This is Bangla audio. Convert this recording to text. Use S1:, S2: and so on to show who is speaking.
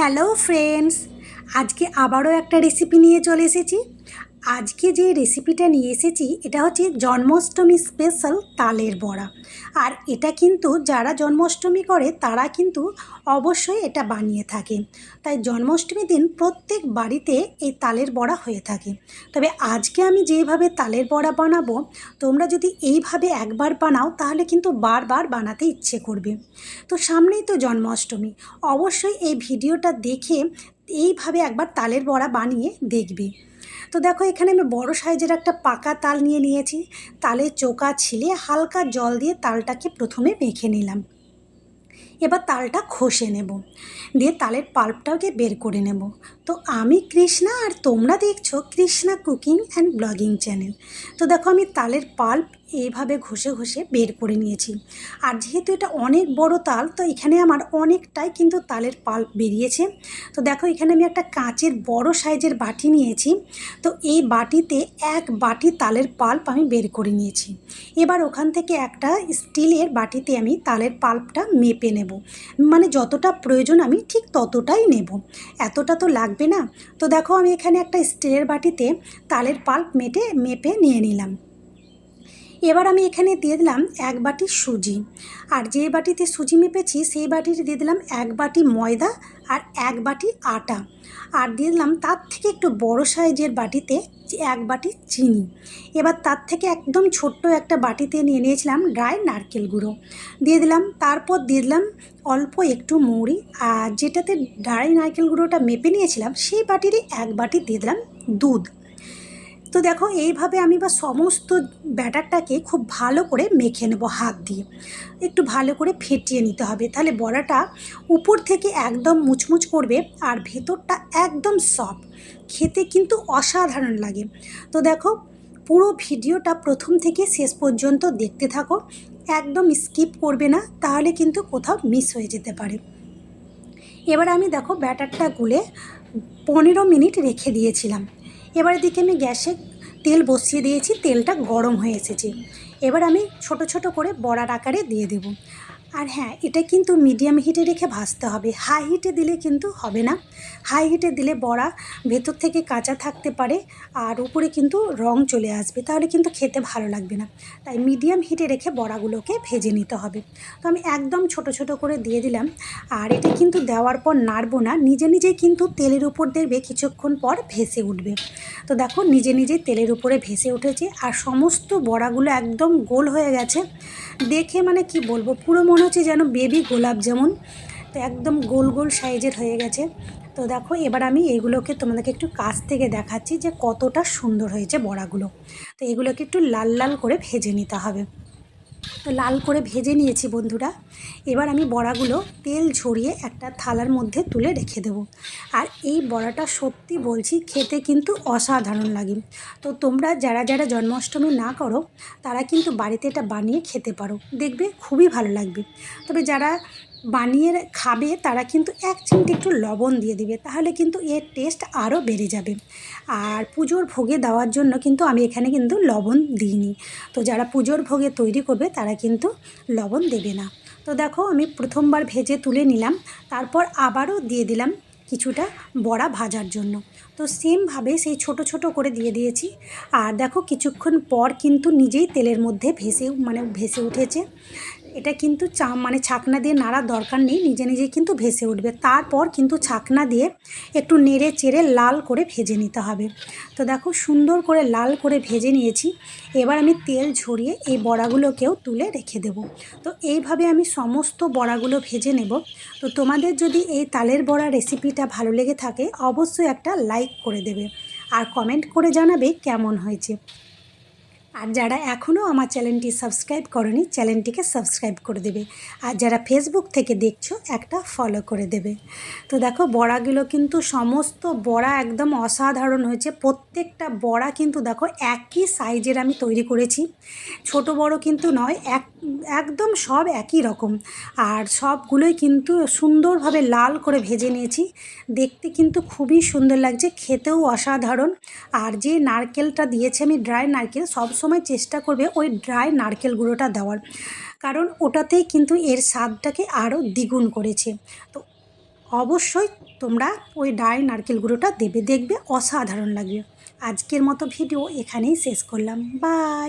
S1: হ্যালো ফ্রেন্ডস আজকে আবারও একটা রেসিপি নিয়ে চলে এসেছি। আজকে যে রেসিপিটা নিয়ে এসেছি, এটা হচ্ছে জন্মাষ্টমী স্পেশাল তালের বড়া। আর এটা কিন্তু যারা জন্মাষ্টমী করে, তারা কিন্তু অবশ্যই এটা বানিয়ে থাকে। তাই জন্মাষ্টমীর দিন প্রত্যেক বাড়িতে এই তালের বড়া হয়ে থাকে। তবে আজকে আমি যেভাবে তালের বড়া বানাবো, তোমরা যদি এইভাবে একবার বানাও, তাহলে কিন্তু বারবার বানাতে ইচ্ছে করবে। তো সামনেই তো জন্মাষ্টমী। অবশ্যই এই ভিডিওটা দেখে এইভাবে একবার তালের বড়া বানিয়ে দেখবে। তো দেখো, এখানে আমি বড় সাইজের একটা পাকা তাল নিয়ে নিয়েছি। তালে চোকা ছিলে হালকা জল দিয়ে তালটাকে প্রথমে মেখে নিলাম। এবার তালটা খসে নেব। দিয়ে তালের পাল্পটাকে বের করে নেব। তো আমি কৃষ্ণা আর তোমরা দেখছ Krishna cooking and blogging channel. তো দেখো, আমি তালের পাল্প এইভাবে ঘষে ঘষে বের করে নিয়েছি। আর যেহেতু এটা অনেক বড় তাল, তো এখানে আমার অনেকটাই কিন্তু তালের পাল্প বেরিয়েছে। তো দেখো, এখানে আমি একটা কাঁচের বড় সাইজের বাটি নিয়েছি। তো এই বাটিতে এক বাটি তালের পাল্প আমি বের করে নিয়েছি। এবার ওখান থেকে একটা স্টিলের বাটিতে আমি তালের পাল্পটা মেপে নেব। মানে যতটা প্রয়োজন আমি ঠিক ততটাই নেব। এতটা তো লাগবে না। তো দেখো, আমি এখানে একটা স্টিলের বাটিতে তালের পাল্প মেটে, মেপে নিয়ে নিলাম। এবার আমি এখানে দিয়ে দিলাম এক বাটি সুজি। আর যে বাটিতে সুজি মেপেছি, সেই বাটিতে দিয়ে দিলাম এক বাটি ময়দা আর এক বাটি আটা। আর দিয়ে দিলাম তার থেকে একটু বড় সাইজের বাটিতে এক বাটি চিনি। এবার তার থেকে একদম ছোট্ট একটা বাটিতে নিয়ে নিয়েছিলাম ড্রাই নারকেল গুঁড়ো। দিয়ে দিলাম, তারপর দিয়ে দিলাম অল্প একটু মৌরি। আর যেটাতে ড্রাই নারকেল গুঁড়োটা মেপে নিয়েছিলাম, সেই বাটিরই এক বাটি দিয়ে দিলাম দুধ। তো দেখো, এইভাবে আমি বা সমস্ত ব্যাটারটাকে খুব ভালো করে মেখে নেব হাত দিয়ে। একটু ভালো করে ফেটিয়ে নিতে হবে। তাহলে বড়াটা উপর থেকে একদম মুচমুচ করবে আর ভেতরটা একদম সফট। খেতে কিন্তু অসাধারণ লাগে। তো দেখো, পুরো ভিডিওটা প্রথম থেকে শেষ পর্যন্ত দেখতে থাকো। একদম স্কিপ করবে না, তাহলে কিন্তু কোথাও মিস হয়ে যেতে পারে। এবার আমি দেখো, ব্যাটারটা গুলে পনেরো মিনিট রেখে দিয়েছিলাম। এবার এদিকে আমি গ্যাসে তেল বসিয়ে দিয়েছি, তেলটা গরম হয়ে এসেছে। এবার আমি ছোট ছোট করে বড়ার আকারে দিয়ে দেব। আর হ্যাঁ এটা কিন্তু মিডিয়াম হিটে রেখে ভাজতে হবে। হাই হিটে দিলে কিন্তু হবে না। হাই হিটে দিলে বড়া ভেতর থেকে কাঁচা থাকতে পারে আর উপরে কিন্তু রং চলে আসবে, তাহলে কিন্তু খেতে ভালো লাগবে না। তাই মিডিয়াম হিটে রেখে বড়াগুলোকে ভেজে নিতে হবে। তো আমি একদম ছোট ছোট করে দিয়ে দিলাম। আর এটা কিন্তু দেওয়ার পর নাড়বো না, নিজে নিজেই কিন্তু তেলের উপর দেখবে কিছুক্ষণ পর ভেসে উঠবে। তো দেখো, নিজে নিজেই তেলের উপরে ভেসে উঠেছে। আর সমস্ত বড়াগুলো একদম গোল হয়ে গেছে। দেখে মানে কি বলব, পুরো মনে হচ্ছে যেন বেবি গোলাপ যেমন তো একদম গোল গোল সাইজের হয়ে গেছে। তো দেখো, এবার আমি এইগুলোকে তোমাদেরকে একটু কাছ থেকে দেখাচ্ছি যে কতটা সুন্দর হয়েছে বড়াগুলো। তো এগুলোকে একটু লাল লাল করে ভেজে নিতে হবে। তো লাল করে ভেজে নিয়েছি বন্ধুরা। এবার আমি বড়াগুলো তেল ঝরিয়ে একটা থালার মধ্যে তুলে রেখে দেব। আর এই বড়াটা সত্যি বলছি খেতে কিন্তু অসাধারণ লাগে। তো তোমরা যারা যারা জন্মাষ্টমী না করো, তারা কিন্তু বাড়িতে এটা বানিয়ে খেতে পারো। দেখবে খুবই ভালো লাগবে। তবে যারা বানিয়ে খাবে, তারা কিন্তু এক চিমটি একটু লবণ দিয়ে দিবে, তাহলে কিন্তু এর টেস্ট আরও বেড়ে যাবে। আর পুজোর ভোগে দেওয়ার জন্য কিন্তু আমি এখানে কিন্তু লবণ দিইনি। তো যারা পুজোর ভোগে তৈরি করবে, তারা কিন্তু লবণ দেবে না। তো দেখো, আমি প্রথমবার ভেজে তুলে নিলাম, তারপর আবারও দিয়ে দিলাম কিছুটা বড়া ভাজার জন্য। তো সেমভাবে সেই ছোট ছোট করে দিয়ে দিয়েছি। আর দেখো, কিছুক্ষণ পর কিন্তু নিজেই তেলের মধ্যে ভেসে মানে ভেসে উঠেছে। এটা কিন্তু চা মানে ছাকনা দিয়ে নাড়ার দরকার নেই, নিজে নিজে কিন্তু ভেসে উঠবে। তারপর কিন্তু ছাকনা দিয়ে একটু নেড়ে চেড়ে লাল করে ভেজে নিতে হবে। তো দেখো, সুন্দর করে লাল করে ভেজে নিয়েছি। এবার আমি তেল ঝরিয়ে এই বড়াগুলোকেও তুলে রেখে দেব। তো এইভাবে আমি সমস্ত বড়াগুলো ভেজে নেব। তো তোমাদের যদি এই তালের বড়া রেসিপিটা ভালো লেগে থাকে, অবশ্যই একটা লাইক করে দেবে। আর কমেন্ট করে জানাবে কেমন হয়েছে। আর যারা এখনও আমার চ্যানেলটি সাবস্ক্রাইব করেনি, চ্যানেলটিকে সাবস্ক্রাইব করে দেবে। আর যারা ফেসবুক থেকে দেখছ, একটা ফলো করে দেবে। তো দেখো, বড়াগুলো কিন্তু সমস্ত বড়া একদম অসাধারণ হয়েছে। প্রত্যেকটা বড়া কিন্তু দেখো, একই সাইজের আমি তৈরি করেছি। ছোট বড় কিন্তু নয়, এক, একদম সব একই রকম। আর সবগুলোই কিন্তু সুন্দরভাবে লাল করে ভেজে নিয়েছি। দেখতে কিন্তু খুবই সুন্দর লাগছে, খেতেও অসাধারণ। আর যে নারকেলটা দিয়েছি আমি ড্রাই নারকেল, সব সময় চেষ্টা করবে ওই ড্রাই নারকেল গুঁড়োটা দেওয়ার। কারণ ওটাতেই কিন্তু এর স্বাদটাকে আরও দ্বিগুণ করেছে। তো অবশ্যই তোমরা ওই ডাই নারকেল গুঁড়োটা দেবে, দেখবে, অসাধারণ লাগবে। আজকের মতো ভিডিও এখানেই শেষ করলাম। বাই!